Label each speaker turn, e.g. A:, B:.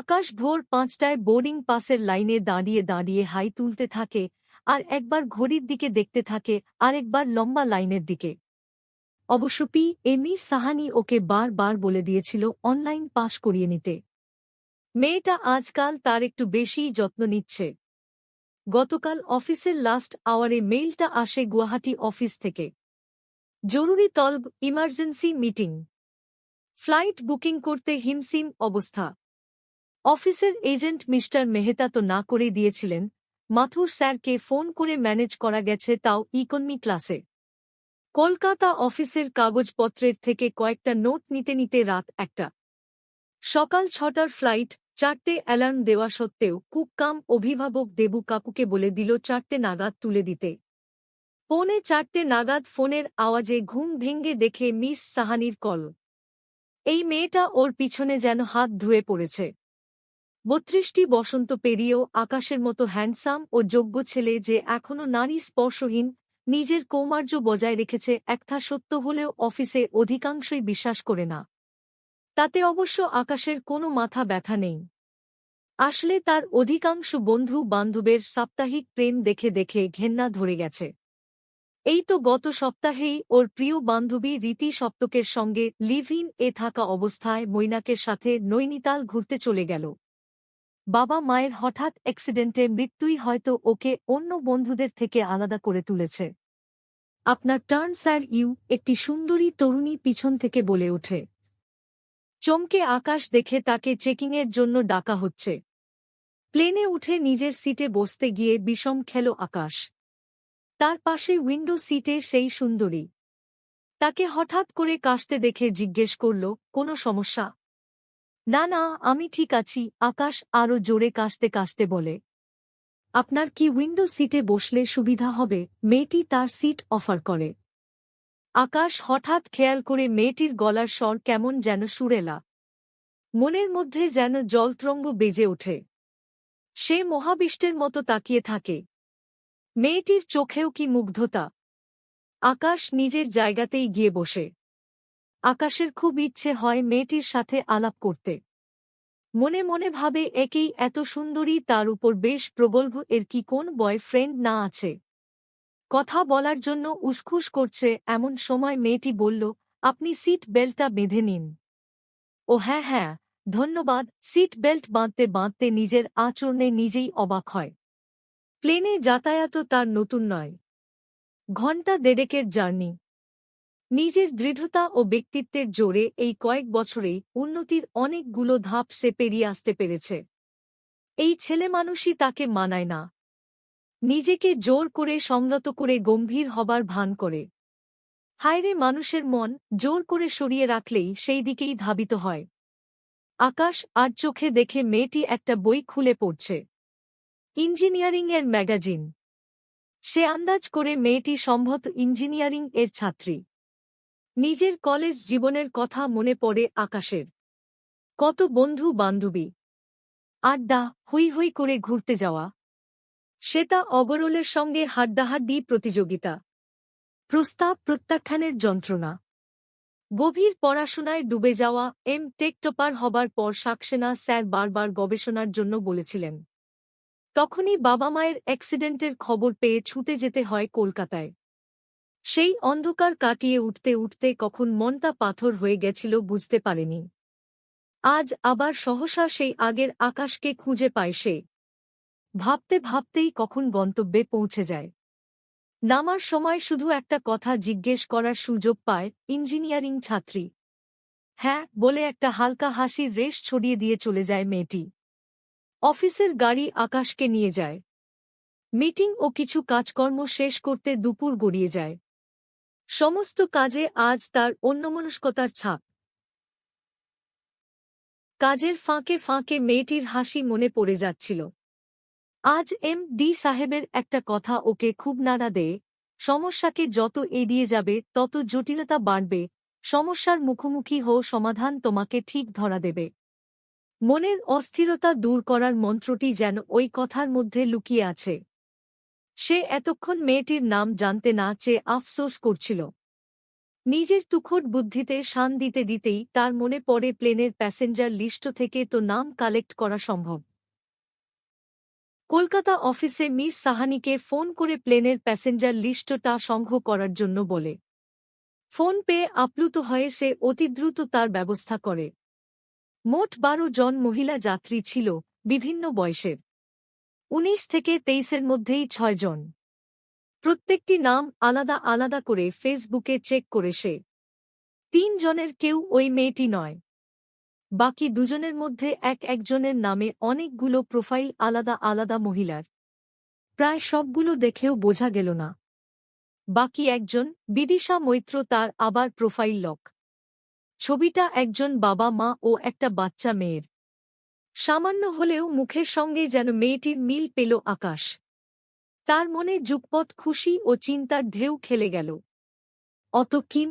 A: আকাশ ভোর পাঁচটায় বোর্ডিং পাসের লাইনে দাঁড়িয়ে দাঁড়িয়ে হাই তুলতে থাকে, আর একবার ঘড়ির দিকে দেখতে থাকে আরেকবার লম্বা লাইনের দিকে। অবশ্য পি, এমি সাহানি ওকে বার বার বলে দিয়েছিল অনলাইন পাশ করিয়ে নিতে। মেয়েটা আজকাল তার একটু বেশিই যত্ন নিচ্ছে। গতকাল অফিসের লাস্ট আওয়ারে মেইলটা আসে গুয়াহাটি অফিস থেকে। জরুরি তলব, ইমার্জেন্সি মিটিং। ফ্লাইট বুকিং করতে হিমসিম অবস্থা। অফিসের এজেন্ট মিস্টার মেহতা তো না করে দিয়েছিলেন। মাথুর স্যারকে ফোন করে ম্যানেজ করা গেছে তাও ইকোনমি ক্লাসে। কলকাতা অফিসের কাগজপত্রের থেকে কয়েকটা নোট নিতে নিতে রাত একটা। সকাল ছটার ফ্লাইট, চারটে অ্যালার্ম দেওয়া সত্ত্বেও কুককাম অভিভাবক দেবু কাকুকে বলে দিল চারটে নাগাদ তুলে দিতে। পৌনে চারটে নাগাদ ফোনের আওয়াজে ঘুম ভেঙ্গে দেখে মিস সাহানির কল। এই মেয়েটা ওর পিছনে যেন হাত ধুয়ে পড়েছে। বত্রিশটি বসন্ত পেরিয়েও আকাশের মতো হ্যান্ডসাম ও যোগ্য ছেলে যে এখনও নারী স্পর্শহীন, নিজের কৌমার্য বজায় রেখেছে একথা সত্য হলেও অফিসে অধিকাংশই বিশ্বাস করে না। তাতে অবশ্য আকাশের কোনো মাথা ব্যথা নেই। আসলে তার অধিকাংশ বন্ধু বান্ধবের সাপ্তাহিক প্রেম দেখে দেখে ঘেন্না ধরে গেছে। এই তো গত সপ্তাহেই ওর প্রিয় বান্ধবী রীতি সপ্তকের সঙ্গে লিভ ইন এ থাকা অবস্থায় মৈনাকের সাথে নৈনিতাল ঘুরতে চলে গেল। বাবা মায়ের হঠাৎ অ্যাক্সিডেন্টে মৃত্যুই হয়তো ওকে অন্য বন্ধুদের থেকে আলাদা করে তুলেছে। আপনার টার্ন স্যার ইউ একটি সুন্দরী তরুণী পিছন থেকে বলে ওঠে। চমকে আকাশ দেখে তাকে চেকিংয়ের জন্য ডাকা হচ্ছে। প্লেনে উঠে নিজের সিটে বসতে গিয়ে বিষম খেল আকাশ। তার পাশে উইন্ডো সিটে সেই সুন্দরী। তাকে হঠাৎ করে কাশতে দেখে জিজ্ঞেস করল, কোনো সমস্যা? না না, আমি ঠিক আছি, আকাশ আরও জোরে কাশতে কাশতে বলে। আপনার কি উইন্ডো সিটে বসলে সুবিধা হবে? মেয়েটি তার সিট অফার করে। আকাশ হঠাৎ খেয়াল করে মেয়েটির গলার স্বর কেমন যেন সুরেলা। মনের মধ্যে যেন জলতরঙ্গ বেজে ওঠে। সে মহাবিষ্টের মতো তাকিয়ে থাকে। মেয়েটির চোখেও কি মুগ্ধতা। আকাশ নিজের জায়গাতেই গিয়ে বসে। আকাশের খুব ইচ্ছে হয় মেয়েটির সাথে আলাপ করতে। মনে মনে ভাবে, একেই এত সুন্দরী, তার উপর বেশ প্রগল্ভ এর কি কোন বয়ফ্রেন্ড না আছে। কথা বলার জন্য উসখুস করছে, এমন সময় মেয়েটি বলল, আপনি সিট বেল্টটা বেঁধে নিন। ও হ্যাঁ হ্যাঁ ধন্যবাদ। সিট বেল্ট বাঁধতে বাঁধতে নিজের আচরণে নিজেই অবাক হয়। প্লেনে যাতায়াতও তার নতুন নয়। ঘণ্টা দেড়েকের জার্নি নিজের দৃঢ়তা ও ব্যক্তিত্বের জোরে এই কয়েক বছরেই উন্নতির অনেকগুলো ধাপ সে পেরিয়ে আসতে পেরেছে। এই ছেলে মানুষই তাকে মানায় না। নিজেকে জোর করে সংযত করে গম্ভীর হবার ভান করে। হায়রে মানুষের মন জোর করে সরিয়ে রাখলেই সেই দিকেই ধাবিত হয়। আকাশ আর চোখে দেখে মেয়েটি একটা বই খুলে পড়ছে। ইঞ্জিনিয়ারিংয়ের ম্যাগাজিন। সে আন্দাজ করে মেয়েটি সম্ভবত ইঞ্জিনিয়ারিং এর ছাত্রী। নিজের কলেজ জীবনের কথা মনে পড়ে আকাশের। কত বন্ধু বান্ধবী। আড্ডা হুই হুই করে ঘুরতে যাওয়া। শ্বেতা অগরলের সঙ্গে হাড্ডাহাড্ডি প্রতিযোগিতা। প্রস্তাব প্রত্যাখ্যানের যন্ত্রণা। গভীর পড়াশোনায় ডুবে যাওয়া এম টেকটপার হবার পর সাকসেনা স্যার বারবার গবেষণার জন্য বলেছিলেন, তখনই বাবা মায়ের অ্যাক্সিডেন্টের খবর পেয়ে ছুটে যেতে হয় কলকাতায়। সেই অন্ধকার কাটিয়ে উঠতে উঠতে কখন মনটা পাথর হয়ে গেছিল বুঝতে পারেনি। আজ আবার সহসা সেই আগের আকাশকে খুঁজে পায় সে। ভাবতে ভাবতেই কখন গন্তব্যে পৌঁছে যায়। নামার সময় শুধু একটা কথা জিজ্ঞেস করার সুযোগ পায় ইঞ্জিনিয়ারিং ছাত্রী। হ্যাঁ বলে একটা হালকা হাসির রেশ ছড়িয়ে দিয়ে চলে যায় মেয়েটি। অফিসের গাড়ি আকাশকে নিয়ে যায়। মিটিং ও কিছু কাজকর্ম শেষ করতে দুপুর গড়িয়ে যায়। সমস্ত কাজে আজ তার অন্যমনস্কতার ছাপ। কাজের ফাঁকে ফাঁকে মেয়েটির হাসি মনে পড়ে যাচ্ছিল। আজ এম ডি সাহেবের একটা কথা ওকে খুব নাড়া দেয়, সমস্যাকে যত এড়িয়ে যাবে, তত জটিলতা বাড়বে, সমস্যার মুখোমুখি হো সমাধান তোমাকে ঠিক ধরা দেবে। মনের অস্থিরতা দূর করার মন্ত্রটি যেন ওই কথার মধ্যে লুকিয়ে আছে। সে এতক্ষণ মেয়েটির নাম জানতে না চেয়ে আফসোস করছিল। নিজের তুখোট বুদ্ধিতে শান দিতে দিতেই তার মনে পড়ে প্লেনের প্যাসেঞ্জার লিস্ট থেকে তো নাম কালেক্ট করা সম্ভব। কলকাতা অফিসে মিস সাহানিকে ফোন করে প্লেনের প্যাসেঞ্জার লিস্টটা সংগ্রহ করার জন্য বলে। ফোন পেয়ে আপ্লুত হয়ে সে অতিদ্রুত তার ব্যবস্থা করে। মোট বারো জন মহিলা যাত্রী ছিল, বিভিন্ন বয়সের। উনিশ থেকে তেইশের মধ্যেই ছয় জন। প্রত্যেকটি নাম আলাদা আলাদা করে ফেসবুকে চেক করে সে। তিনজনের কেউ ওই মেয়েটি নয়। বাকি দুজনের মধ্যে এক একজনের নামে অনেকগুলো প্রোফাইল আলাদা আলাদা মহিলার। প্রায় সবগুলো দেখেও বোঝা গেল না। বাকি একজন বিদিশা মৈত্র তার আবার প্রোফাইল লক। ছবিটা একজন বাবা মা ও একটা বাচ্চা মেয়ের। সামান্য হলেও মুখের সঙ্গে যেন মেয়েটির মিল পেল আকাশ। তার মনে যুগপথ খুশি ও চিন্তার ঢেউ খেলে গেল। অত কিম